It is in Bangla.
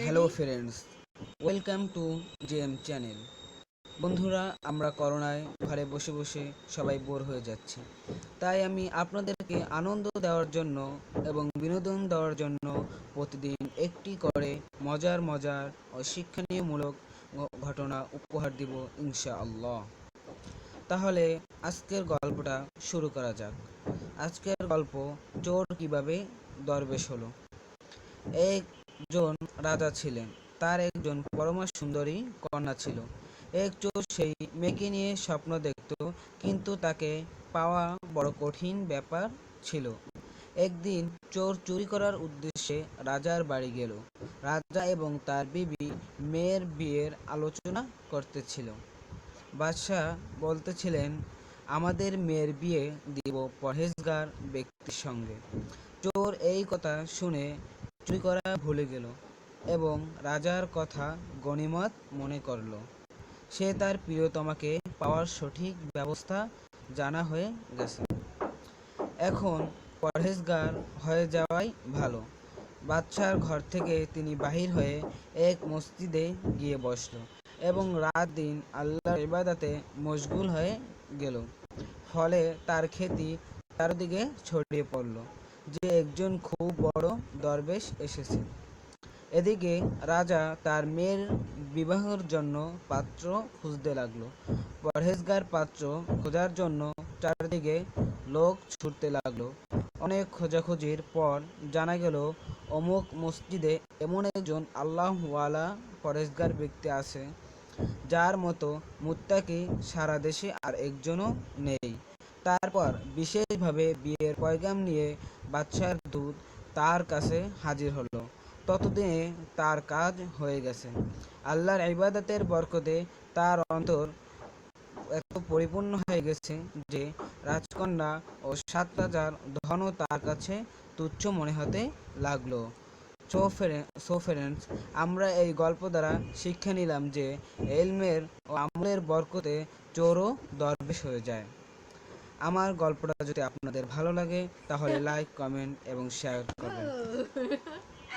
Hello friends welcome to JM channel বন্ধুরা, আমরা করোনায় ঘরে বসে বসে সবাই বোর হয়ে যাচ্ছি। তাই আমি আপনাদেরকে আনন্দ দেওয়ার জন্য এবং বিনোদন দেওয়ার জন্য প্রতিদিন একটি করে মজার মজার ও শিক্ষণীয়মূলক ঘটনা উপহার দিব, ইনশাআল্লাহ। তাহলে, আজকের গল্পটা শুরু করা যাক। আজকের গল্প, চোর কীভাবে দরবেশ হলো। একজন রাজা ছিলেন। তার একজন পরমা সুন্দরী কন্যা ছিল। এক চোর সেই মেয়েকে নিয়ে স্বপ্ন দেখত, কিন্তু তাকে পাওয়া বড় কঠিন ব্যাপার ছিল। একদিন চোর চুরি করার উদ্দেশ্যে রাজার বাড়ি গেল। রাজা এবং তার বিবি মেয়ের বিয়ের আলোচনা করতেছিল। বাদশাহ বলতেছিলেন, আমাদের মেয়ের বিয়ে দিব পরহেজগার ব্যক্তির সঙ্গে। চোর এই কথা শুনে চুরি করা ভুলে গেল এবং রাজার কথা গণিমত মনে করল। সে তার প্রিয়তমাকে পাওয়ার সঠিক ব্যবস্থা জানা হয়ে গেছে। এখন পরহেজগার হয়ে যাওয়াই ভালো। বাদশার ঘর থেকে তিনি বাহির হয়ে এক মসজিদে গিয়ে বসল এবং রাত দিন আল্লাহর ইবাদাতে মশগুল হয়ে গেল। ফলে তার খ্যাতি চারদিকে ছড়িয়ে পড়ল। যে একজন খুব বড় দরবেশ এসেছে। এদিকে রাজা তার মেয়ের বিবাহের জন্য পাত্র খুঁজতে লাগল। পরহেজগার পাত্র খোঁজার জন্য চারদিকে লোক ছুটতে লাগল। অনেক খোঁজাখুঁজির পর জানা গেল, অমুক মসজিদে এমন একজন আল্লাহওয়ালা পরেজগার ব্যক্তি আছে, যার মতো মুত্তাকি সারা দেশে আর একজনও নেই। তারপর বিশেষভাবে বিয়ের পয়গাম নিয়ে বাদশার দূত তার কাছে হাজির হলো। ততদিনে তার কাজ হয়ে গেছে। আল্লাহর ইবাদতের বরকতে তার অন্তর এত পরিপূর্ণ হয়ে গেছে যে রাজকন্যা ও সাত রাজার ধনও তার কাছে তুচ্ছ মনে হতে লাগল। সো ফ্রে- সো ফ্রেন্ডস আমরা এই গল্প দ্বারা শিক্ষা নিলাম যে এলমের ও আমলের বরকতে চোরও দরবেশ হয়ে যায়। আমার গল্পটা যদি আপনাদের ভালো লাগে তাহলে লাইক কমেন্ট এবং শেয়ার করবেন।